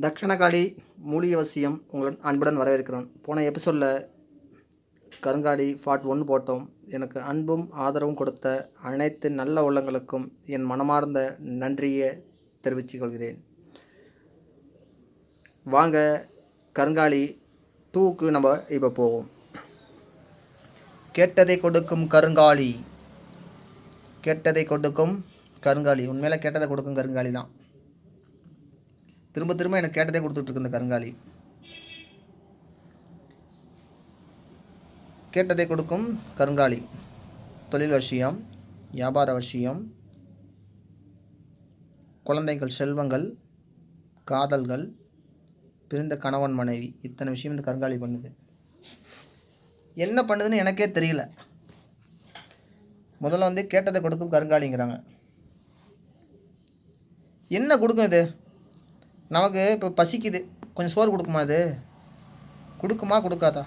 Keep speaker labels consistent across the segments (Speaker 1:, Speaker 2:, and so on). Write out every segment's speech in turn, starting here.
Speaker 1: தக்ஷணகாளி மூலிகவசியம் உங்களுடன் அன்புடன் வரவேற்கிறோம். போன எபிசோடில் கருங்காலி ஃபார்ட் ஒன்று போட்டோம். எனக்கு அன்பும் ஆதரவும் கொடுத்த அனைத்து நல்ல உள்ளங்களுக்கும் என் மனமார்ந்த நன்றியை தெரிவித்துக் கொள்கிறேன். வாங்க கருங்காலி தூக்கு நம்ம இப்போ போவோம். கேட்டதை கொடுக்கும் கருங்காலி. கேட்டதை கொடுக்கும் கருங்காலி. உண்மையில் கேட்டதை கொடுக்கும் கருங்காலி தான். திரும்ப திரும்ப எனக்கு கேட்டதே கொடுத்துட்ருக்கு இந்த கருங்காலி. கேட்டதை கொடுக்கும் கருங்காலி. தொழில் விஷயம் வியாபார விஷயம் குழந்தைகள் செல்வங்கள் காதல்கள் பிரிந்த கணவன் மனைவி. இத்தனை விஷயம் இந்த கருங்காலி பண்ணுது. என்ன பண்ணுதுன்னு எனக்கே தெரியல. முதல்ல வந்து கேட்டதை கொடுக்கும் கருங்காலிங்கிறாங்க. என்ன கொடுக்கும் இது? நமக்கு இப்போ பசிக்குது. கொஞ்சம் சோறு கொடுக்குமா இது கொடுக்குமா? கொடுக்காதா?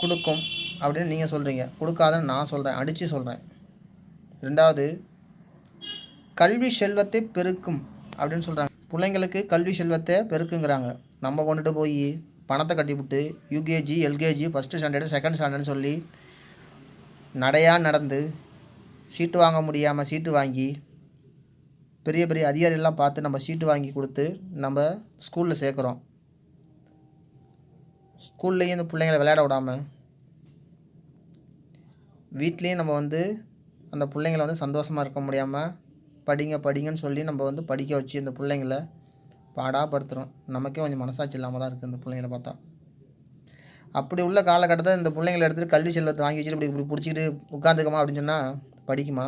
Speaker 1: கொடுக்கும் அப்படின்னு நீங்கள் சொல்கிறீங்க கொடுக்காதன்னு நான் சொல்கிறேன் அடித்து சொல்கிறேன் ரெண்டாவது கல்வி செல்வத்தை பெருக்கும் அப்படின்னு சொல்கிறாங்க பிள்ளைங்களுக்கு கல்வி செல்வத்தை பெருக்குங்கிறாங்க. நம்ம கொண்டுட்டு போய் பணத்தை கட்டிவிட்டு UKG LKG first standard second ஸ்டாண்டர்ட்னு சொல்லி நடையாக நடந்து சீட்டு வாங்க முடியாமல் சீட்டு வாங்கி பெரிய பெரிய அதிகாரிகள்லாம் பார்த்து நம்ம சீட்டு வாங்கி கொடுத்து நம்ம ஸ்கூலில் சேர்க்குறோம். ஸ்கூல்லையும் இந்த பிள்ளைங்களை விளையாட விடாமல் வீட்லேயும் நம்ம வந்து அந்த பிள்ளைங்கள வந்து சந்தோஷமாக இருக்க முடியாமல் படிங்க படிங்கன்னு சொல்லி நம்ம வந்து படிக்க வச்சு இந்த பிள்ளைங்கள பாடாப்படுத்துகிறோம் நமக்கே கொஞ்சம் மனசாட்சி இல்லாமல் தான் இருக்குது இந்த பிள்ளைங்கள பார்த்தா. அப்படி உள்ள காலகட்டத்தில் இந்த பிள்ளைங்களை எடுத்துகிட்டு கல்வி செல்வத்தை வாங்கி வச்சுட்டு இப்படி இப்படி பிடிச்சிக்கிட்டு உட்காந்துக்கமா அப்படின்னு சொன்னால் படிக்குமா?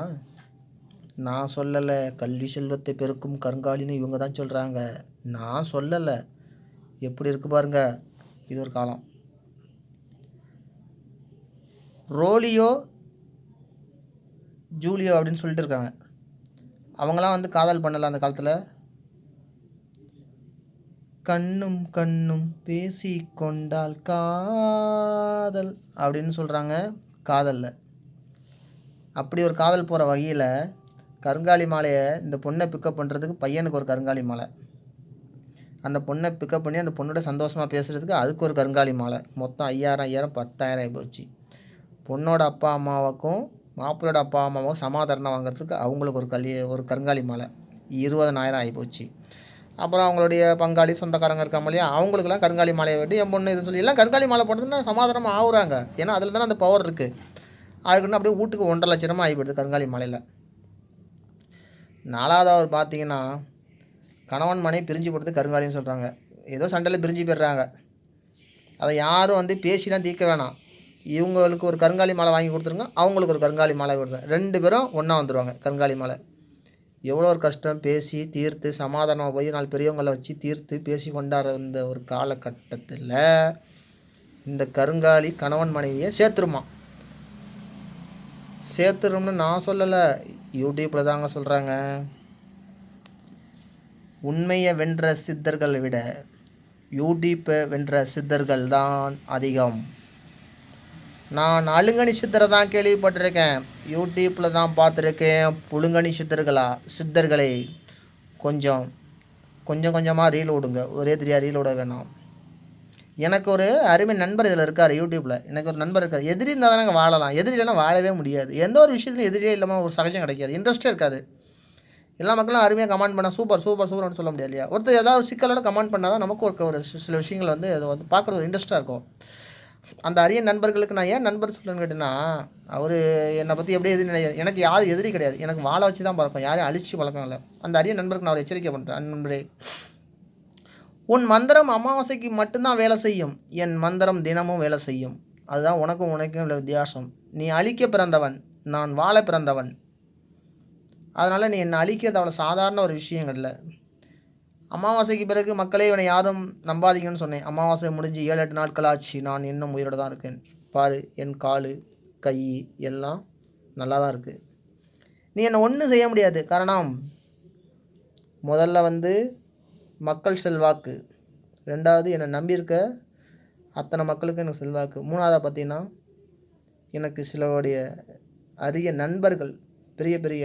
Speaker 1: நான் சொல்லலை. கல்வி செல்வத்தை பெருக்கும் கருங்காலின்னு இவங்க தான் சொல்கிறாங்க நான் சொல்லலை. எப்படி இருக்கு பாருங்க. இது ஒரு காலம். ரோலியோ ஜூலியோ அப்படின்னு சொல்லிட்டு இருக்காங்க. அவங்களாம் வந்து காதல் பண்ணலை அந்த காலத்தில். கண்ணும் கண்ணும் பேசி கொண்டால் காதல் அப்படின்னு சொல்கிறாங்க காதலில். அப்படி ஒரு காதல் போகிற வகையில் கருங்காலி மாலையை இந்த பொண்ணை பிக்கப் பண்ணுறதுக்கு பையனுக்கு ஒரு கருங்காலி மாலை. அந்த பொண்ணை பிக்கப் பண்ணி அந்த பொண்ணோட சந்தோஷமாக பேசுகிறதுக்கு அதுக்கு ஒரு கருங்காலி மாலை. மொத்தம் ஐயாயிரம் ஐயாயிரம் பத்தாயிரம் போச்சு. பொண்ணோட அப்பா அம்மாவுக்கும் மாப்பிள்ளோட அப்பா அம்மாவுக்கும் சமாதாரணம் வாங்குறதுக்கு அவங்களுக்கு ஒரு கல்வி ஒரு கருங்காலி மாலை. இருபதனாயிரம் ஆகிப்போச்சு அப்புறம் அவங்களுடைய பங்காளி சொந்தக்காரங்க இருக்காம இல்லையா அவங்களுக்குலாம் கருங்காலி மாலையை வெட்டி என் பொண்ணு இது சொல்லி எல்லாம் கருங்காலி மாலை போட்டதுன்னா சமாதானமாக ஆகுறாங்க. ஏன்னா அதில் தானே அந்த பவர் இருக்குது அதுக்குன்னு அப்படியே வீட்டுக்கு ஒன்றரை லட்சமாக ஆகி கருங்காலி மாலையில். நாலாவது பார்த்தீங்கன்னா கணவன் மனைவி பிரிஞ்சு போடுறது கருங்காலின்னு சொல்கிறாங்க ஏதோ சண்டையில் பிரிஞ்சு போயிடுறாங்க. அதை யாரும் வந்து பேசிலாம் தீர்க்க வேணாம். இவங்களுக்கு ஒரு கருங்காலி மாலை வாங்கி கொடுத்துருங்க அவங்களுக்கு ஒரு கருங்காலி மாலை கொடுத்துருங்க ரெண்டு பேரும் ஒன்றா வந்துடுவாங்க கருங்காலி மாலை. எவ்வளோ ஒரு கஷ்டம் பேசி தீர்த்து சமாதானமாக போய் நாலு பெரியவங்களை வச்சு தீர்த்து பேசி கொண்டாடுற இந்த ஒரு காலகட்டத்தில் இந்த கருங்காலி கணவன் மனைவியை சேர்த்துருமா? சேர்த்துரும்னு நான் சொல்லலை. யூடியூப்பில் தாங்க சொல்கிறாங்க உண்மையை வென்ற சித்தர்களை விட யூடியூப்பை வென்ற சித்தர்கள் தான் அதிகம். நான் அழுங்கனி சித்தரை தான் கேள்விப்பட்டிருக்கேன். யூடியூப்பில் தான் பார்த்துருக்கேன். புழுங்கனி சித்தர்களா சித்தர்களை கொஞ்சம் கொஞ்சம் கொஞ்சமாக ரீல் விடுங்க ஒரே தெரியா ரீல் விட வேணாம். எனக்கு ஒரு அருமை நண்பர் இதில் இருக்கார் யூடியூப்பில் எனக்கு ஒரு நண்பர் இருக்கார். எதிரி இருந்தால் தானே வாழலாம். எதிரி இல்லைன்னா வாழவே முடியாது. எந்த ஒரு விஷயத்துலையும் எதிரியே இல்லாமல் ஒரு சகஜம் கிடைக்காது. இன்ட்ரெஸ்ட்டே இருக்காது. எல்லா மக்களும் அருமையாக கமெண்ட் பண்ணால் சூப்பர் சூப்பர் சூப்பர்னு சொல்ல முடியாது இல்லையா? ஒருத்தர் ஏதாவது சிக்கலோட கமெண்ட் பண்ணால் தான் நமக்கு ஒரு ஒரு சில விஷயங்கள் வந்து அது வந்து பார்க்குறது ஒரு இன்ட்ரெஸ்ட்டாக இருக்கும். அந்த அரிய நண்பர்களுக்கு நான் ஏன் நண்பர் சொல்லுன்னு கேட்டேன்னா அவர் என்னை பற்றி எப்படி எதிரி எனக்கு யாரும் எதிரி கிடையாது. எனக்கு வாழ வச்சு தான் பழக்கம். யாரையும் அழிச்சு பழக்கம் இல்லை. அந்த அரிய நண்பருக்கு நான் ஒரு எச்சரிக்கை பண்ணுறேன் நண்பரே உன் மந்திரம் அமாவாசைக்கு மட்டும்தான் வேலை செய்யும். என் மந்திரம் தினமும் வேலை செய்யும். அதுதான் உனக்கும் உனக்கும் உள்ள வித்தியாசம். நீ அழிக்க பிறந்தவன். நான் வாழ பிறந்தவன். அதனால் நீ என்னை அழிக்கிறது அவ்வளோ சாதாரண ஒரு விஷயம் இல்லை. அமாவாசைக்கு பிறகு மக்களே இவனை யாரும் நம்பாதீங்கன்னு சொன்னேன். அமாவாசை முடிஞ்சு ஏழு எட்டு நாட்கள் ஆச்சு. நான் இன்னும் உயிரோடு தான் இருக்கேன். பாரு என் கால் கை எல்லாம் நல்லா தான் இருக்குது நீ என்னை ஒன்றும் செய்ய முடியாது. காரணம் முதல்ல வந்து மக்கள் செல்வாக்கு. ரெண்டாவது என்னை நம்பியிருக்க அத்தனை மக்களுக்கு எனக்கு செல்வாக்கு. மூணாவதாக பார்த்தீங்கன்னா எனக்கு சிலருடைய அரிய நண்பர்கள் பெரிய பெரிய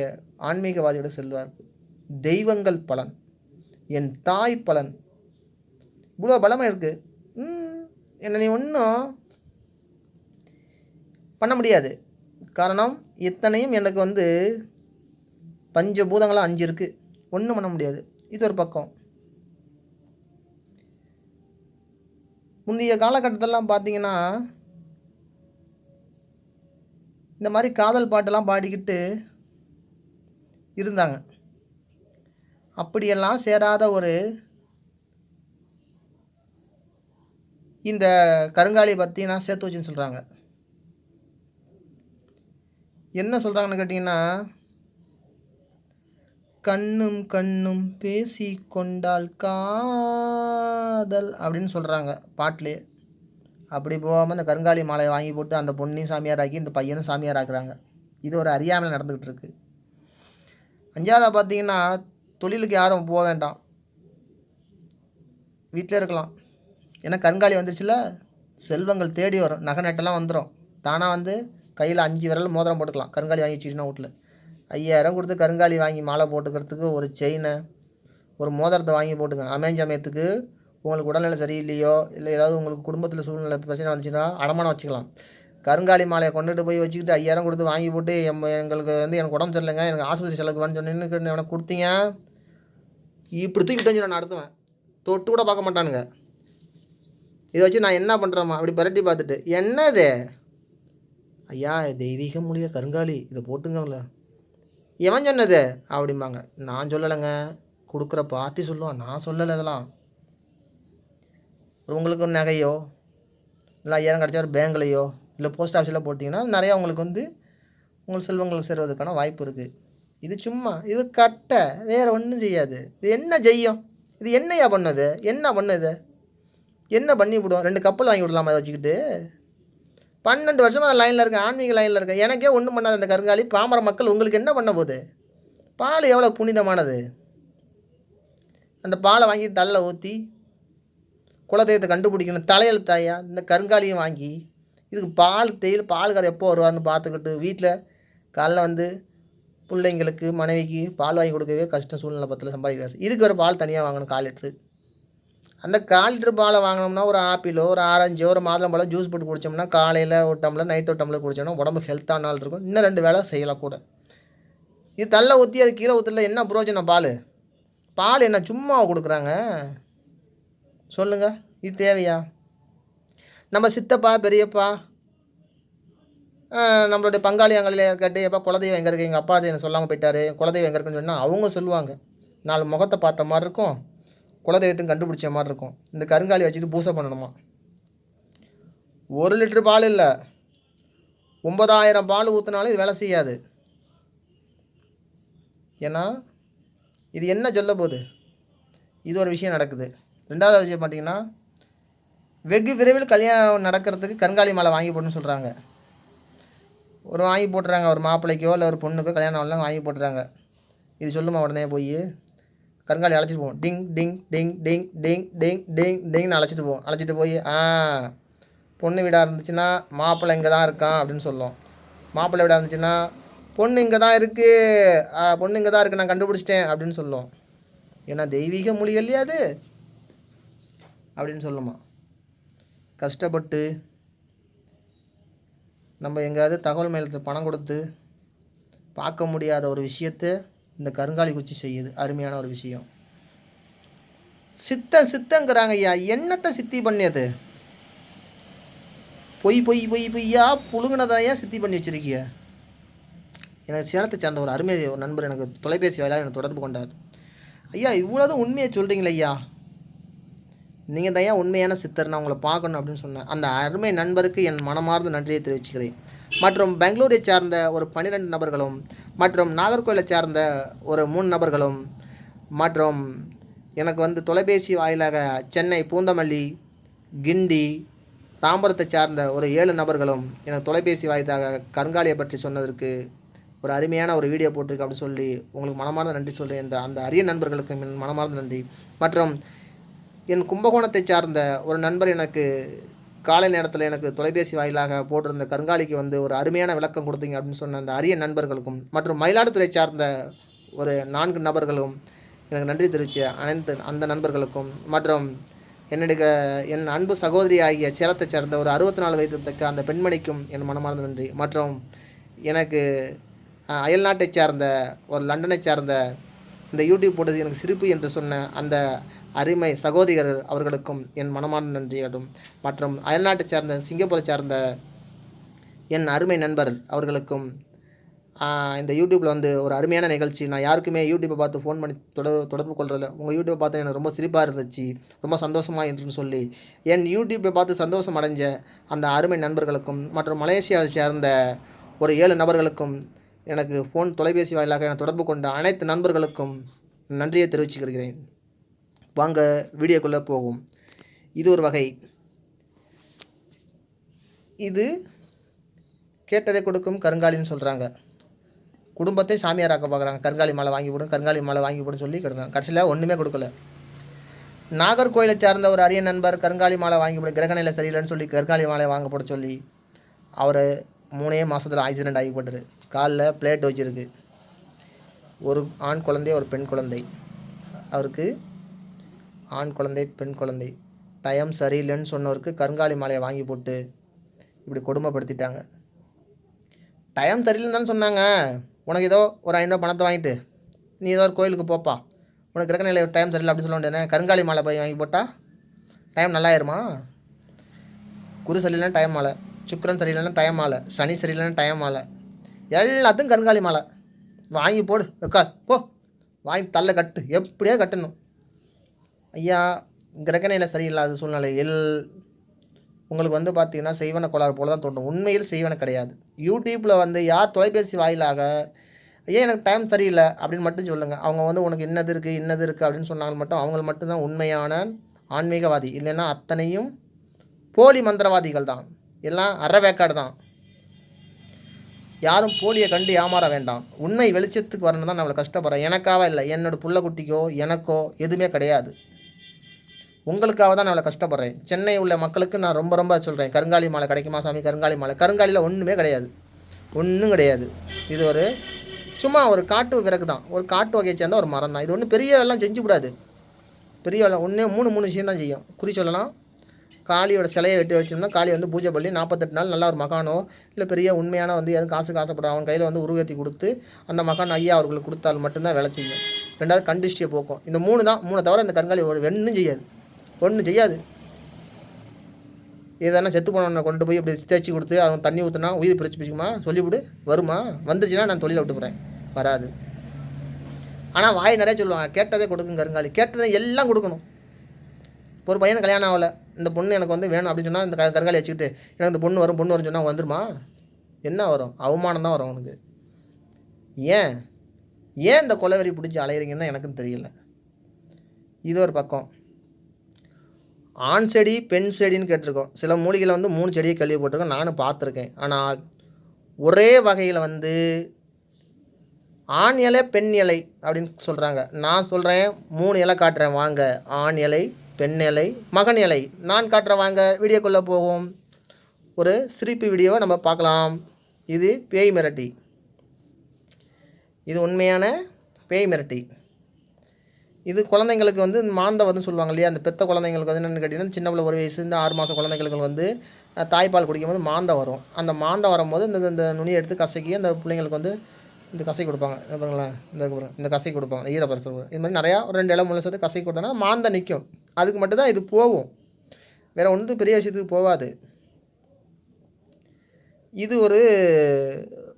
Speaker 1: ஆன்மீகவாதியோட செல்வாக்கு தெய்வங்கள் பலன். என் தாய் பலன். இவ்வளோ பலமாக இருக்குது என்னை நீ ஒன்றும் பண்ண முடியாது. காரணம் இத்தனையும் எனக்கு வந்து பஞ்சபூதங்களாக அஞ்சு இருக்குது ஒன்றும் பண்ண முடியாது. இது ஒரு பக்கம். முந்தைய காலகட்டத்திலலாம் பார்த்தீங்கன்னா இந்த மாதிரி காதல் பாட்டெல்லாம் பாடிக்கிட்டு இருந்தாங்க. அப்படியெல்லாம் சேராத ஒரு இந்த கருங்காலியை பற்றி நான் சேர்த்து வச்சுன்னு சொல்கிறாங்க என்ன சொல்கிறாங்கன்னு கேட்டிங்கன்னா கண்ணும் கண்ணும் பேசி கொண்டால் காதல் அப்படின்னு சொல்கிறாங்க பாட்டிலே. அப்படி போகாமல் இந்த கருங்காலி மாலையை வாங்கி போட்டு அந்த பொண்ணையும் சாமியாராக்கி இந்த பையனும் சாமியார் ஆக்குறாங்க இது ஒரு அறியாமல் நடந்துக்கிட்டு இருக்கு. அஞ்சாவதாக பார்த்தீங்கன்னா தொழிலுக்கு யாரும் போக வேண்டாம். வீட்டில் இருக்கலாம். ஏன்னா கருங்காலி வந்துருச்சுல செல்வங்கள் தேடி வரும். நகை நட்டெல்லாம் வந்துடும் தானாக வந்து கையில் அஞ்சு விரல் மோதிரம் போட்டுக்கலாம். கருங்காலி வாங்கி வச்சுக்கிச்சுன்னா வீட்டில் ஐயாயிரம் கொடுத்து கருங்காலி வாங்கி மாலை போட்டுக்கிறதுக்கு ஒரு செயினை ஒரு மோதிரத்தை வாங்கி போட்டுங்க. அமைஞ்ச சமயத்துக்கு உங்களுக்கு உடல்நிலை சரியில்லையோ இல்லை ஏதாவது உங்களுக்கு குடும்பத்தில் சூழ்நிலை பிரச்சனை வந்துச்சுன்னா அடமானம் வச்சுக்கலாம். கருங்காலி மாலையை கொண்டுட்டு போய் வச்சுக்கிட்டு ஐயாயிரம் கொடுத்து வாங்கி போட்டு எம் எங்களுக்கு வந்து எனக்கு உடம்பு சரியில்லைங்க எனக்கு ஆஸ்பத்திரி செலவுக்கு வேணும்னு சொன்னேன்னு எனக்கு கொடுத்தீங்க. இப்படி தூக்கி தெரிஞ்சு நான் நடத்துவேன் தொட்டு கூட பார்க்க மாட்டானுங்க. இதை வச்சு நான் என்ன பண்ணுறேம்மா அப்படி பரட்டி பார்த்துட்டு என்னது? ஐயா தெய்வீக மொழிய கருங்காலி இதை போட்டுங்கள எவன் சொன்னது? அப்படிம்பாங்க. நான் சொல்லலைங்க. கொடுக்குற பார்ட்டி சொல்லுவான் நான் சொல்லலை இதெல்லாம். உங்களுக்கு ஒரு நகையோ இல்லை ஐயாயிரம் கிடச்சா ஒரு பேங்க்லையோ இல்லை போஸ்ட் ஆஃபீஸில் போட்டிங்கன்னா நிறையா உங்களுக்கு வந்து உங்கள் செல்வங்கள் சேர்வதற்கான வாய்ப்பு இருக்குது இது சும்மா இது கட்டை வேறு ஒன்றும் செய்யாது. இது என்ன செய்யும்? இது என்னையா பண்ணுது? என்ன பண்ணுது? என்ன பண்ணி விடுவோம்? ரெண்டு கப்பல் வாங்கி விடலாமா அதை வச்சுக்கிட்டு? பன்னெண்டு வருஷமாக லைனில் இருக்கேன் ஆன்மீக லைனில் இருக்கேன். எனக்கே ஒன்றும் பண்ணாத அந்த கருங்காலி பாமர மக்கள் உங்களுக்கு என்ன பண்ண போகுது? பால் எவ்வளோ புனிதமானது? அந்த பாலை வாங்கி தள்ள ஊற்றி குலதெய்வத்தை கண்டுபிடிக்கணும் தலையெழுத்தாயா இந்த கருங்காலியும் வாங்கி இதுக்கு பால் தேயில் பால் கதை எப்போ வருவார்னு பார்த்துக்கிட்டு வீட்டில் காலைல வந்து பிள்ளைங்களுக்கு மனைவிக்கு பால் வாங்கி கொடுக்கவே கஷ்டம் சூழ்நிலை பத்தில் சம்பாதிக்கிறாரு இதுக்கு ஒரு பால் தனியாக வாங்கணும் கால் லிட்ரு அந்த கால் லிட்டர் பாலை வாங்கினோம்னா ஒரு ஆப்பிளோ ஒரு ஆரஞ்சோ ஒரு மாதுளம்பழம் ஜூஸ் போட்டு குடித்தோம்னா காலையில் ஒரு டம்ளர் நைட் ஒரு டம்ளர் குடித்தோம்னா உடம்பு ஹெல்த்தான நாள் இருக்கும் இன்னும் ரெண்டு வேலை செய்யலாம் கூட. இது தள்ள ஊற்றி அது கீழே ஊற்றல என்ன புரோஜனம்? பால். பால் என்ன சும்மா கொடுக்குறாங்க? சொல்லுங்கள் இது தேவையா? நம்ம சித்தப்பா பெரியப்பா நம்மளுடைய பங்காளி அங்களில் கேட்டு எப்போ குலதெய்வம் எங்கே இருக்குது எங்கள் அப்பா அது எனக்கு சொல்லாமல் போயிட்டாரு குலதெய்வம் எங்கே இருக்குன்னு சொன்னால் அவங்க சொல்லுவாங்க. நாலு முகத்தை பார்த்த மாதிரி இருக்கும். குலதெய்வத்தையும் கண்டுபிடிச்ச மாதிரி இருக்கும். இந்த கருங்காலி வச்சுட்டு பூசை பண்ணணுமா? ஒரு லிட்டர் பால் இல்லை. ஒன்பதாயிரம் பால் ஊற்றினாலும் இது வேலை செய்யாது. ஏன்னா இது என்ன சொல்ல போகுது? இது ஒரு விஷயம் நடக்குது. ரெண்டாவது விஷயம் பார்த்தீங்கன்னா வெகு விரைவில் கல்யாணம் நடக்கிறதுக்கு கருங்காலி மாலை வாங்கி போடணும்னு சொல்கிறாங்க ஒரு வாங்கி போட்டுறாங்க. ஒரு மாப்பிள்ளைக்கோ இல்லை ஒரு பொண்ணுக்கோ கல்யாணம் ஆகலாம் வாங்கி போட்டுறாங்க. இது சொல்லுமா உடனே போய்? கருங்காலி அழைச்சிட்டு போவோம். டிங் டிங் டிங் டிங் டிங் டிங் டிங் டிங்னு அழைச்சிட்டு போவோம். அழைச்சிட்டு போய் ஆ பொண்ணு வீடாக இருந்துச்சுன்னா மாப்பிள்ளை இங்கே தான் இருக்கான் அப்படின்னு சொல்லும் மாப்பிள்ளை வீடாக இருந்துச்சுன்னா பொண்ணு இங்கே தான் இருக்குது பொண்ணு இங்கே தான் இருக்குது நான் கண்டுபிடிச்சிட்டேன் அப்படின்னு சொல்லும் ஏன்னா தெய்வீக மொழி இல்லையா அது அப்படின்னு சொல்லுமா. கஷ்டப்பட்டு நம்ம எங்கேயாவது தகவல் மேலத்தில் பணம் கொடுத்து பார்க்க முடியாத ஒரு விஷயத்தை இந்த கருங்காலி குச்சி செய்யுது. அருமையான ஒரு விஷயம். சித்த சித்தங்கிறாங்க ஐயா. என்னத்தை சித்தி பண்ணியது? பொய் பொய் பொய் பொய்யா? புழுங்கினதையா சித்தி பண்ணி வச்சிருக்கிய? எனக்கு சேலத்தை சேர்ந்த ஒரு அருமை ஒரு நண்பர் எனக்கு தொலைபேசி வாயிலாக எனக்கு தொடர்பு கொண்டார். ஐயா இவ்வளோதான் உண்மையை சொல்கிறீங்களே ஐயா. நீங்கள் தான் ஏன் உண்மையான சித்தர் நான் உங்களை பார்க்கணும் அப்படின்னு சொன்னேன். அந்த அருமை நண்பருக்கு என் மனமார்ந்த நன்றியை தெரிவிச்சுக்கிறேன். மற்றும் பெங்களூரை சார்ந்த ஒரு பன்னிரெண்டு நபர்களும் மற்றும் நாகர்கோயிலை சார்ந்த ஒரு மூணு நபர்களும் மற்றும் எனக்கு வந்து தொலைபேசி வாயிலாக சென்னை பூந்தமல்லி கிண்டி தாம்பரத்தை சார்ந்த ஒரு ஏழு நபர்களும் எனக்கு தொலைபேசி வாயிலாக கருங்காலியை பற்றி சொன்னதற்கு ஒரு அருமையான ஒரு வீடியோ போட்டிருக்கு அப்படின்னு சொல்லி உங்களுக்கு மனமார்ந்த நன்றி சொல்கிறேன் என்ற அந்த அரிய நண்பர்களுக்கு என் மனமார்ந்த நன்றி. மற்றும் என் கும்பகோணத்தை சார்ந்த ஒரு நண்பர் எனக்கு காலை நேரத்தில் எனக்கு தொலைபேசி வாயிலாக போட்டிருந்த கருங்காலிக்கு வந்து ஒரு அருமையான விளக்கம் கொடுத்தீங்க அப்படின்னு சொன்ன அந்த அரிய நண்பர்களுக்கும் மற்றும் மயிலாடுதுறை சார்ந்த ஒரு நான்கு நபர்களும் எனக்கு நன்றி தெரிவித்த அனைத்து அந்த நண்பர்களுக்கும் மற்றும் என்னுடைய என் அன்பு சகோதரி ஆகிய சேலத்தை சேர்ந்த ஒரு அறுபத்தி நாலு வயதுத்தக்க அந்த பெண்மணிக்கும் என் மனமார்ந்த நன்றி. மற்றும் எனக்கு அயல் அயல்நாட்டைச் சேர்ந்த ஒரு லண்டனை சேர்ந்த இந்த யூடியூப் போட்டது எனக்கு சிரிப்பு என்று சொன்ன அந்த அருமை சகோதரர் அவர்களுக்கும் என் மனமான நன்றிகளும். மற்றும் அயல்நாட்டைச் சேர்ந்த சிங்கப்பூரை சேர்ந்த என் அருமை நண்பர் அவர்களுக்கும் இந்த யூடியூப்பில் வந்து ஒரு அருமையான நிகழ்ச்சி. நான் யாருக்குமே யூடியூப்பை பார்த்து ஃபோன் பண்ணி தொடர் தொடர்பு கொள்றதில்ல. உங்கள் யூடியூப்பை பார்த்து எனக்கு ரொம்ப சிரிப்பாக இருந்துச்சு. ரொம்ப சந்தோஷமாக என்று சொல்லி. என் யூடியூப்பை பார்த்து சந்தோஷம் அடைஞ்ச அந்த அருமை நண்பர்களுக்கும் மற்றும் மலேசியாவை சேர்ந்த ஒரு ஏழு நபர்களுக்கும் எனக்கு ஃபோன் தொலைபேசி வாயிலாக என தொடர்பு கொண்ட அனைத்து நண்பர்களுக்கும் நன்றியை தெரிவிச்சுக்கிறேன். வாங்க வீடியோக்குள்ளே போகும் இது ஒரு வகை. இது கேட்டதை கொடுக்கும் கருங்காலின்னு சொல்கிறாங்க குடும்பத்தை சாமியாராக்க பார்க்குறாங்க. கருங்காலி மாலை வாங்கி போடும் கருங்காலி மாலை வாங்கி போடும் சொல்லி கொடுக்குறாங்க. கடைசியில் ஒன்றுமே கொடுக்கல. நாகர்கோயிலை சார்ந்த ஒரு அரிய நண்பர் கருங்காலி மாலை வாங்கி போடும் கிரகநிலை சரியில்லைன்னு சொல்லி கருங்காலி மாலை வாங்க போட சொல்லி அவர் மூணே மாதத்தில் ஆக்சிடென்ட் ஆகி போட்டார். காலில் பிளேட் வச்சுருக்கு. ஒரு ஆண் குழந்தை ஒரு பெண் குழந்தை. அவருக்கு ஆண் குழந்தை பெண் குழந்தை. டைம் சரியில்லைன்னு சொன்னவருக்கு கருங்காலி மாலையை வாங்கி போட்டு இப்படி கொடுமைப்படுத்திட்டாங்க. டைம் சரியில்லைன்னு தானே சொன்னாங்க. உனக்கு ஏதோ ஒரு ஐநூறு பணத்தை வாங்கிட்டு நீ ஏதோ ஒரு கோயிலுக்கு போப்பா. உனக்கு கிரகநிலை டைம் சரியில்லை அப்படின்னு சொல்ல வேண்டியதானே? கருங்காலி மாலை போய் வாங்கி போட்டால் டைம் நல்லாயிருமா குரு சரியில்லைன்னா டைம் மாலை சுக்கிரன் சரியில்லைன்னா டைம் மாலை சனி சரியில்லைன்னா டைம் மாலை. எல்லாத்துக்கும் கருங்காலி மாலை. வாங்கி போடு உட்கார் போ. வாங்கி தள்ள கட்டு எப்படியா கட்டணும். ஐயா கிரகணையில் சரியில்லாத சூழ்நிலையில் உங்களுக்கு வந்து பார்த்தீங்கன்னா செய்வன கோளாறு போல தான் தோன்றும். உண்மையில் செய்வன கிடையாது. யூடியூப்பில் வந்து யார் தொலைபேசி வாயிலாக ஏன் எனக்கு டைம் சரியில்லை அப்படின்னு மட்டும் சொல்லுங்கள் அவங்க வந்து உனக்கு இன்னது இருக்குது இன்னது இருக்குது அப்படின்னு சொன்னாலும் மட்டும் அவங்க மட்டும்தான் உண்மையான ஆன்மீகவாதி. இல்லைன்னா அத்தனையும் போலி மந்திரவாதிகள் தான். எல்லாம் அறவேக்காடு தான். யாரும் போலியை கண்டு ஏமாற வேண்டாம். உண்மை வெளிச்சத்துக்கு வரணும் தான் நான் அவ்வளோ கஷ்டப்படுறேன். எனக்காக இல்லை. என்னோடய புள்ள குட்டிக்கோ எனக்கோ எதுவுமே கிடையாது. உங்களுக்காக தான் நான் அவ்வளோ கஷ்டப்படுறேன். சென்னை உள்ள மக்களுக்கு நான் ரொம்ப ரொம்ப சொல்கிறேன் கருங்காலி மாலை கிடைக்குமா சாமி? கருங்காலி மாலை. கருங்காலியில் ஒன்றுமே கிடையாது. ஒன்றும் கிடையாது. இது ஒரு சும்மா ஒரு காட்டு விறகு தான். ஒரு காட்டு வகையை சேர்ந்த ஒரு மரம் தான். இது ஒன்றும் பெரிய எல்லாம் செஞ்சு விடாது பெரிய வேலை ஒன்றே மூணு மூணு விஷயம் தான் செய்யும். குறி சொல்லலாம். காளியோட சிலையை வெட்டி வச்சோம்னா காளி வந்து பூஜை பண்ணி நாற்பத்தெட்டு நாள் நல்லா ஒரு மகானோ இல்லை பெரிய உண்மையான வந்து எதுவும் காசு காசப்படும் அவன் கையில் வந்து உருவேற்றி கொடுத்து அந்த மகான் ஐயா அவர்களுக்கு கொடுத்தால் மட்டும்தான் வேலை செய்யும். ரெண்டாவது கண்டிஷ்டியை போக்கும். இந்த மூணு தான். மூணு தவிர இந்த கருங்காலி ஒரு ஒன்றும் செய்யாது. ஒன்றும் செய்யாது. எதனா செத்து போனவனை கொண்டு போய் இப்படி தேய்ச்சி கொடுத்து அவன் தண்ணி ஊற்றுனா உயிர் பிரிச்சு பிடிக்குமா சொல்லிவிடு. வருமா? வந்துச்சுன்னா நான் தொழிலை விட்டு போகிறேன் வராது. ஆனால் வாய் நிறைய சொல்லுவாங்க. கேட்டதே கொடுக்கும் கருங்காலி. கேட்டதை எல்லாம் கொடுக்கணும். ஒரு பையன் கல்யாணம் ஆகலை. இந்த பொண்ணு எனக்கு வந்து வேணும் அப்படின்னு சொன்னால் இந்த க- கருங்காலி வச்சுக்கிட்டு எனக்கு இந்த பொண்ணு வரும் பொண்ணு வரும்னு சொன்னால் வந்துருமா? என்ன வரும்? அவமானம் தான் வரும் அவனுக்கு. ஏன்? ஏன் இந்த கொலவெறி பிடிச்சி அலையிறீங்கன்னு எனக்கும் தெரியல. இது ஒரு பக்கம். ஆண் செடி பெண் செடின்னு கேட்டிருக்கோம். சில மூலிகையில் வந்து மூணு செடியை கழுவி போட்டிருக்கோம் நானும் பார்த்துருக்கேன். ஆனால் ஒரே வகையில் வந்து ஆண் இலை பெண் இலை அப்படின்னு சொல்கிறாங்க நான் சொல்கிறேன் மூணு இலை காட்டுறேன். வாங்க. ஆண் இலை பெண் இலை மகன் இலை. நான் காட்டுறேன் வாங்க. வீடியோக்குள்ளே போவோம். ஒரு சிரிப்பு வீடியோவை நம்ம பார்க்கலாம். இது பேய் மிரட்டி. இது உண்மையான பேய் மிரட்டி. இது குழந்தைங்களுக்கு வந்து மாந்தவர்னு சொல்லுவாங்க இல்லையா? அந்த பெத்த குழந்தைங்களுக்கு வந்து என்னென்னு கேட்டிங்கன்னா சின்ன பிள்ளை ஒரு வயசு இந்த ஆறு மாதம் குழந்தைங்களுக்கு வந்து தாய்ப்பால் குடிக்கும்போது மாந்தம் வரும். அந்த மாந்தம் வரும்போது இந்த இந்த நுனியை எடுத்து கசக்கி அந்த பிள்ளைங்களுக்கு வந்து இந்த கசை கொடுப்பாங்க. இந்த பாருங்களேன் இந்த இந்த கசை கொடுப்பாங்க. ஈரப்பரசல் இது மாதிரி நிறையா ஒரு ரெண்டு இடம் மூணு சேர்த்து கசை கொடுத்தோன்னா மாந்த நிற்கும் அதுக்கு மட்டும்தான் இது போகும். வேறு ஒன்றும் பெரிய விஷயத்துக்கு போகாது. இது ஒரு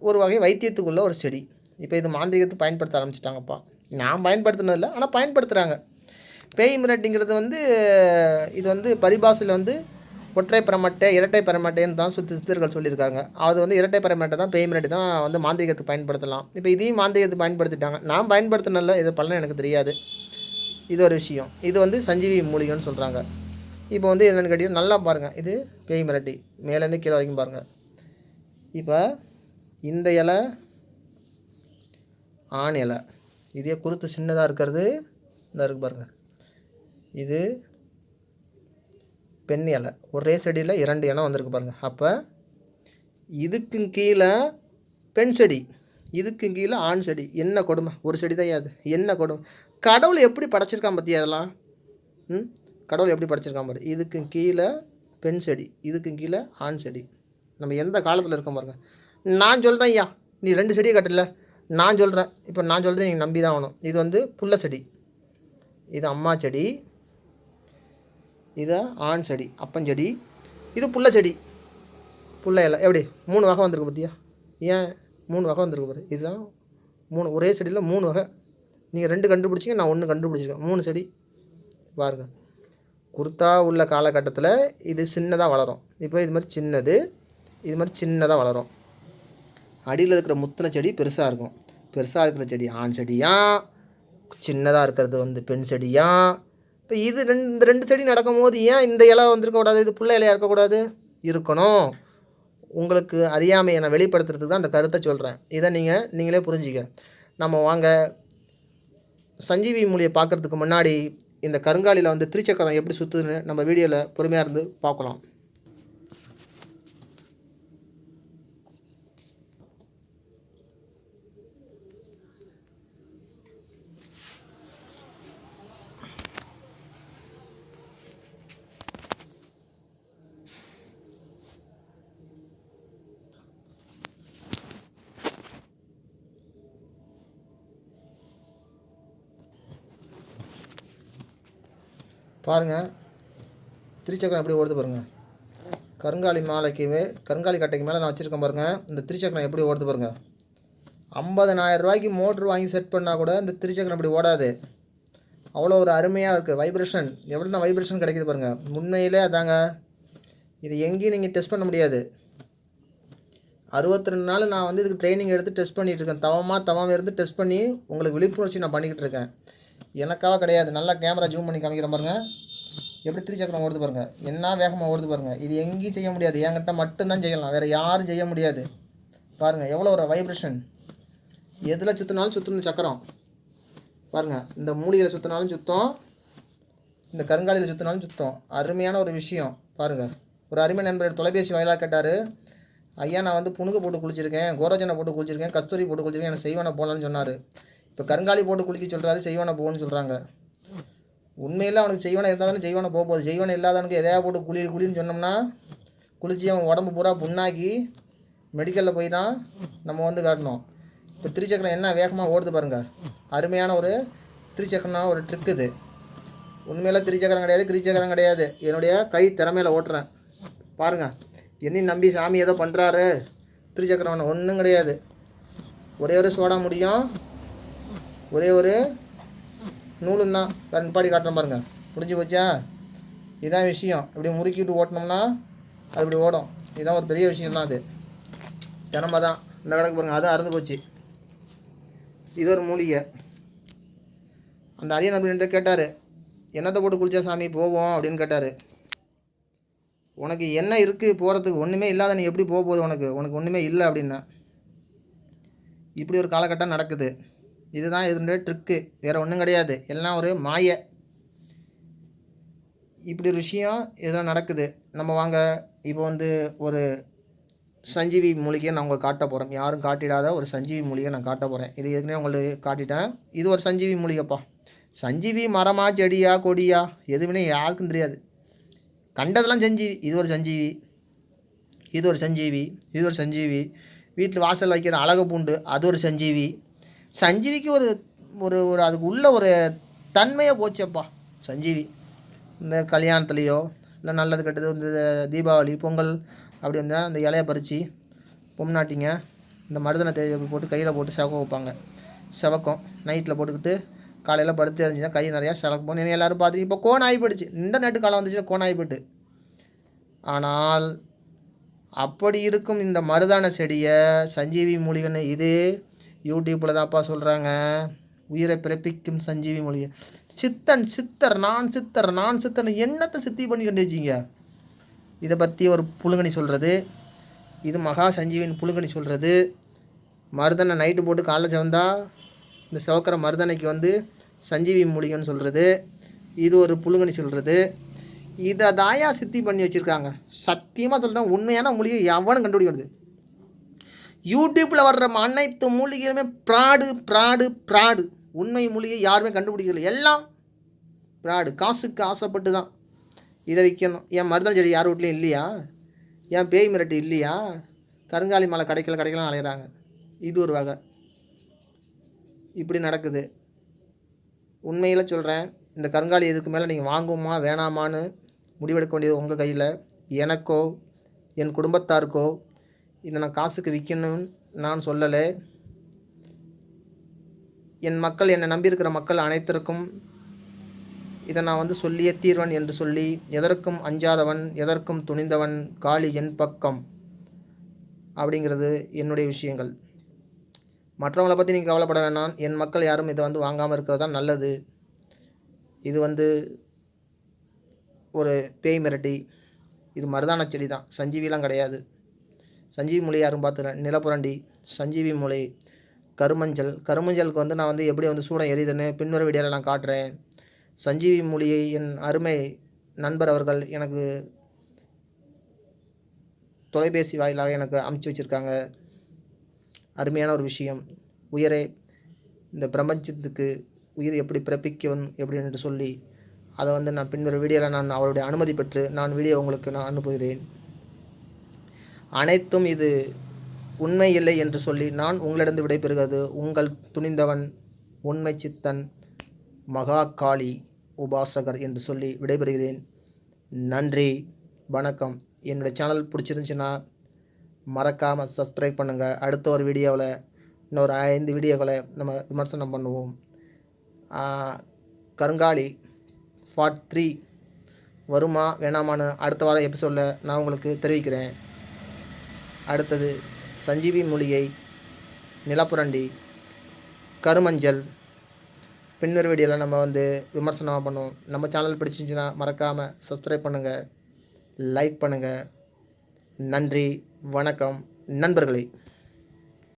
Speaker 1: ஒரு வகை வைத்தியத்துக்குள்ள ஒரு செடி. இப்போ இது மாந்திரிகத்துக்கு பயன்படுத்த ஆரம்பிச்சிட்டாங்கப்பா. நான் பயன்படுத்தினதில்ல ஆனால் பயன்படுத்துகிறாங்க பேய் மிரட்டிங்கிறது வந்து இது வந்து பரிபாஷையில் வந்து ஒற்றை பெறமட்டை இரட்டை பெறமட்டைன்னு தான் சுத்தி சித்தர்கள் சொல்லியிருக்காங்க. அது வந்து இரட்டை பரமட்டை தான் பேய் மிரட்டி தான் வந்து மாந்திரிகத்துக்கு பயன்படுத்தலாம். இப்போ இதையும் மாந்திரிகத்துக்கு பயன்படுத்திட்டாங்க. நான் பயன்படுத்தினதில்ல இது பலன் எனக்கு தெரியாது. இது ஒரு விஷயம். இது வந்து சஞ்சீவி மூலிகைன்னு சொல்கிறாங்க இப்போ வந்து என்னென்னு கேட்டீங்கன்னா நல்லா பாருங்கள் இது பேய் மிரட்டி. மேலேருந்து கீழே வரைக்கும் பாருங்கள் இப்போ இந்த இலை ஆண் இலை. இதே குருத்து சின்னதாக இருக்கிறது. இந்த இருக்கு பாருங்கள் இது பெண் இலை. ஒரே செடியில் இரண்டு இனம் வந்திருக்கு பாருங்கள் அப்போ இதுக்கு கீழே பெண் செடி. இதுக்கு கீழே ஆண் செடி. என்ன கொடுமை? ஒரு செடி தான் அது என்ன கொடுமை? கடவுள் எப்படி படைச்சிருக்கான் பற்றியா அதெல்லாம் ம்? கடவுள் எப்படி படைச்சிருக்கான் பாரு. இதுக்கு கீழே பெண் செடி. இதுக்கு கீழே ஆண் செடி. நம்ம எந்த காலத்தில் இருக்கோம் பாருங்க. நான் சொல்கிறேன் ஐயா. நீ ரெண்டு செடியை கட்டல. நான் சொல்கிறேன் இப்போ நான் சொல்கிறது நீங்கள் நம்பி தான் ஆகணும். இது வந்து புள்ள செடி. இது அம்மா செடி. இது ஆண் செடி அப்பஞ்செடி இது புள்ள செடி. புள்ள இலை. எப்படி? மூணு வகை வந்திருக்கு பார்த்தியா ஏன் மூணு வகை வந்திருக்கு பாரு. இதுதான் மூணு ஒரே செடியில் மூணு வகை. நீங்கள் ரெண்டு கண்டுபிடிச்சிங்க நான் ஒன்று கண்டுபிடிச்சிருக்கேன் மூணு செடி. பாருங்க. குர்த்தா உள்ள காலகட்டத்தில் இது சின்னதாக வளரும். இப்போ இது மாதிரி சின்னது இது மாதிரி சின்னதாக வளரும். அடியில் இருக்கிற முத்தின செடி பெருசாக இருக்கும். பெருசாக இருக்கிற செடி ஆண் செடியா? சின்னதாக இருக்கிறது வந்து பெண் செடியா? இப்போ இது ரெண்டு இந்த ரெண்டு செடி நடக்கும்போது ஏன் இந்த இலை வந்திருக்கக்கூடாது? இது புள்ள இலையாக இருக்கக்கூடாது? இருக்கணும். உங்களுக்கு அறியாமையை நான் வெளிப்படுத்துறதுக்கு தான் அந்த கருத்தை சொல்கிறேன் இதை நீங்கள் நீங்களே புரிஞ்சிக்க. நம்ம வாங்க. சஞ்சீவி மொழியை பார்க்குறதுக்கு முன்னாடி இந்த கருங்காலியில் வந்து திருச்சக்கரம் எப்படி சுற்றுதுன்னு நம்ம வீடியோவில் பொறுமையாக இருந்து பார்க்கலாம். பாருங்கள் திருச்சக்கரம் எப்படி ஓடுது பாருங்கள் கருங்காலி மாலைக்கு கருங்காலி கட்டைக்கு மேலே நான் வச்சுருக்கேன் பாருங்கள் இந்த திருச்சக்கரம் எப்படி ஓடுது பாருங்கள் ஐம்பதனாயிரம் ரூபாய்க்கு மோட்ரு வாங்கி செட் பண்ணால் கூட இந்த திருச்சக்கரம் இப்படி ஓடாது. அவ்வளோ ஒரு அருமையாக இருக்குது வைப்ரேஷன் எவ்வளோ வைப்ரேஷன் கிடைக்குது பாருங்கள் உண்மையிலே அதாங்க. இது எங்கேயும் நீங்கள் டெஸ்ட் பண்ண முடியாது. அறுபத்தி ரெண்டு நாள் நான் வந்து இதுக்கு ட்ரைனிங் எடுத்து டெஸ்ட் பண்ணிகிட்டு இருக்கேன். தவமாக தவமாக இருந்து டெஸ்ட் பண்ணி உங்களுக்கு விழிப்புணர்ச்சி நான் பண்ணிக்கிட்டு இருக்கேன். எனக்காக கிடையாது. நல்லா கேமரா ஜூம் பண்ணி காமிக்கிறேன் பாருங்க. எப்படி திருச்சக்கரம் ஓடுது பாருங்க. என்ன வேகமாக ஓடுது பாருங்க. இது எங்கேயும் செய்ய முடியாது. என்கிட்ட மட்டும்தான் செய்யலாம். வேறு யாரும் செய்ய முடியாது. பாருங்க எவ்வளோ ஒரு வைப்ரேஷன் எதில் சுற்றினாலும் சுற்றணும் சக்கரம். பாருங்க இந்த மூலிகையில் சுற்றினாலும் சுத்தம். இந்த கருங்காலியில் சுற்றினாலும் சுத்தம். அருமையான ஒரு விஷயம். பாருங்க. ஒரு அருமை நண்பர் தொலைபேசி வாயிலாக கேட்டார். ஐயா நான் வந்து புணுக்கு போட்டு குளிச்சிருக்கேன் கோரோஜனை போட்டு குளிச்சிருக்கேன் கஸ்தூரி போட்டு குளிச்சிருக்கேன் எனக்கு செய்வனை போகலான்னு சொன்னார். இப்போ கருங்காலி போட்டு குளிக்க சொல்கிறாரு செய்வனை போகணும்னு சொல்கிறாங்க உண்மையில் அவனுக்கு செய்வனை இருந்தால் தானே செய்வனை போக போகுது. செய்வனை இல்லாதவனுக்கு எதையா போட்டு குளி குளின்னு சொன்னோம்னா குளிச்சு அவன் உடம்பு பூரா புண்ணாக்கி மெடிக்கலில் போய் தான் நம்ம வந்து காட்டணும். இப்போ திருச்சக்கரம் என்ன வேகமாக ஓடுது பாருங்கள் அருமையான ஒரு திருச்சக்கரம் ஒரு ட்ரிக் இது. உண்மையில் திருச்சக்கரம் கிடையாது திருச்சக்கரம் கிடையாது. என்னுடைய கை திறமையில் ஓட்டுறேன். பாருங்கள் என்னையும் நம்பி சாமி ஏதோ பண்ணுறாரு திருச்சக்கரம் ஒன்றும் கிடையாது. ஒரே ஒரு சோடா முடியும். ஒரே ஒரு நூலும் தான் வேறு நிப்பாடி காட்டுறேன் பாருங்கள் முடிஞ்சு போச்சா? இதுதான் விஷயம். இப்படி முறுக்கிட்டு ஓட்டினோம்னா அது இப்படி ஓடும். இதுதான் ஒரு பெரிய விஷயம் தான் அது. தினமாக தான் இந்த கணக்கு பாருங்கள் அது அறுந்து போச்சு. இது ஒரு மூலிகை. அந்த அரிய அப்படின்ட்டு கேட்டார் என்னத்தை போட்டு குளிச்சா சாமி போவோம் அப்படின்னு கேட்டார். உனக்கு என்ன இருக்குது போகிறதுக்கு ஒன்றுமே இல்லாத நீ எப்படி போக போகுது உனக்கு? உனக்கு ஒன்றுமே இல்லை அப்படின்னா. இப்படி ஒரு காலகட்டம் நடக்குது. இதுதான் இதனுடைய ட்ரிக்கு வேறு ஒன்றும் கிடையாது. எல்லாம் ஒரு மாய. இப்படி ஒரு விஷயம் இதெல்லாம் நடக்குது. நம்ம வாங்க இப்போ வந்து ஒரு சஞ்சீவி மூலிகையை நான் உங்களுக்கு காட்ட போகிறேன் யாரும் காட்டிடாத ஒரு சஞ்சீவி மூலிகை நான் காட்ட போகிறேன் இது ஏற்கனவே உங்களுக்கு காட்டிட்டேன். இது ஒரு சஞ்சீவி மூலிகைப்பா. சஞ்சீவி மரமா செடியா கொடியா? எதுவுமே யாருக்கும் தெரியாது. கண்டதெல்லாம் சஞ்சீவி. இது ஒரு சஞ்சீவி. இது ஒரு சஞ்சீவி. இது ஒரு சஞ்சீவி. வீட்டில் வாசல் வைக்கிற அழகு பூண்டு அது ஒரு சஞ்சீவி. சஞ்சீவிக்கு ஒரு ஒரு ஒரு அதுக்கு உள்ள ஒரு தன்மையை போச்சப்பா சஞ்சீவி. இந்த கல்யாணத்துலேயோ இல்லை நல்லது கெட்டது இந்த தீபாவளி பொங்கல் அப்படி வந்தால் அந்த இலையை பறித்து பொம்நாட்டிங்க இந்த மருதனை தேதி போட்டு கையில் போட்டு செவக்க வைப்பாங்க. செவக்கம் நைட்டில் போட்டுக்கிட்டு காலையில் படுத்து எறிஞ்சுன்னா கை நிறையா செலக்கும் போகணும் எல்லோரும் பார்த்து இப்போ கோன் ஆகி போயிடுச்சு. இந்த நெட்டு காலம் வந்துச்சுன்னா கோன் ஆகி போயிட்டு. ஆனால் அப்படி இருக்கும் இந்த மருதான செடியை சஞ்சீவி மூலிகைன்னு இது யூடியூப்பில் தான்ப்பா சொல்கிறாங்க உயிரை பிறப்பிக்கும் சஞ்சீவி மொழியை. சித்தன் சித்தர் நான் சித்தர் நான் சித்தர் என்னத்தை சித்தி பண்ணி கண்டுச்சிங்க இதை பற்றி ஒரு புழுங்கனி சொல்கிறது இது மகா சஞ்சீவின் புழுங்கனி சொல்கிறது மருதனை நைட்டு போட்டு காலைல சேர்ந்தால் இந்த சிவக்கிற மருதனைக்கு வந்து சஞ்சீவி மூலிகைன்னு சொல்கிறது இது ஒரு புழுங்கனி சொல்கிறது இதை தாயா சித்தி பண்ணி வச்சுருக்காங்க. சத்தியமாக சொல்கிறேன் உண்மையான மூலிகை எவனும் கண்டுபிடிக்கிறது யூடியூப்பில் வர்ற அனைத்து மூலிகைகளுமே ப்ராடு ப்ராடு ப்ராடு. உண்மை மூலிகை யாருமே கண்டுபிடிக்கல எல்லாம் ப்ராடு. காசுக்கு ஆசைப்பட்டு தான் இதை விற்கணும். என் மருதம் செடி யார் வீட்லையும் இல்லையா? என் பேய் மிரட்டு இல்லையா? கருங்காலி மலை கிடைக்கல கிடைக்கலாம் அலையிறாங்க. இது ஒரு வகை. இப்படி நடக்குது. உண்மையில் சொல்கிறேன் இந்த கருங்காலி இதுக்கு மேலே நீங்கள் வாங்குமா வேணாமான்னு முடிவெடுக்க வேண்டியது உங்கள் கையில். எனக்கோ என் குடும்பத்தாருக்கோ இதை நான் காசுக்கு விற்கணும்னு நான் சொல்லலை. என் மக்கள் என்னை நம்பியிருக்கிற மக்கள் அனைத்திற்கும் இதை நான் வந்து சொல்லியே தீர்வன் என்று சொல்லி எதற்கும் அஞ்சாதவன் எதற்கும் துணிந்தவன் காளி என் பக்கம் அப்படிங்கிறது என்னுடைய விஷயங்கள். மற்றவங்கள பற்றி நீங்கள் கவலைப்பட வேணாம் என் மக்கள் யாரும் இதை வந்து வாங்காமல் இருக்கிறது தான் நல்லது. இது வந்து ஒரு பேய் மிரட்டி. இது மருதான செடி தான். சஞ்சீவிலாம் கிடையாது. சஞ்சீவி மொழி யாரும் பார்த்துல நிலப்புரண்டி சஞ்சீவி மொழி கருமஞ்சள். கருமஞ்சளுக்கு வந்து நான் வந்து எப்படி வந்து சூடம் எரியுதுன்னு பின்வர வீடியோவில் நான் காட்டுறேன். சஞ்சீவி மொழியை என் அருமை நண்பர் அவர்கள் எனக்கு தொலைபேசி வாயிலாக எனக்கு அமுச்சு வச்சுருக்காங்க. அருமையான ஒரு விஷயம். உயரே இந்த பிரபஞ்சத்துக்கு உயிர் எப்படி பிறப்பிக்கும் எப்படின்னு சொல்லி அதை வந்து நான் பின்வரும் வீடியோவில் நான் அவருடைய அனுமதி பெற்று நான் வீடியோ உங்களுக்கு நான் அனுப்புகிறேன். அனைத்தும் இது உண்மை இல்லை என்று சொல்லி நான் உங்களிடம் விடைபெறுகிறது. உங்கள் துணிந்தவன் உண்மை சித்தன் மகா காளி உபாசகர் என்று சொல்லி விடைபெறுகிறேன். நன்றி வணக்கம். என்னுடைய சேனல் பிடிச்சிருந்துச்சுன்னா மறக்காமல் சப்ஸ்கிரைப் பண்ணுங்கள் அடுத்த ஒரு வீடியோவில் இன்னொரு ஐந்து வீடியோக்களை நம்ம விமர்சனம் பண்ணுவோம். கருங்காலி பார்ட் த்ரீ வருமா வேணாமான்னு அடுத்த வாரம் எபிசோடில் நான் உங்களுக்கு தெரிவிக்கிறேன். அடுத்தது சஞ்சீவி மூலிகை நிலப்புரண்டி கருமஞ்சள். பின்னர் வீடியோவில் நம்ம வந்து விமர்சனமாக பண்ணுவோம். நம்ம சேனல் பிடிச்சிருந்துச்சுன்னா மறக்காமல் சப்ஸ்கிரைப் பண்ணுங்கள் லைக் பண்ணுங்கள் நன்றி வணக்கம் நண்பர்களே.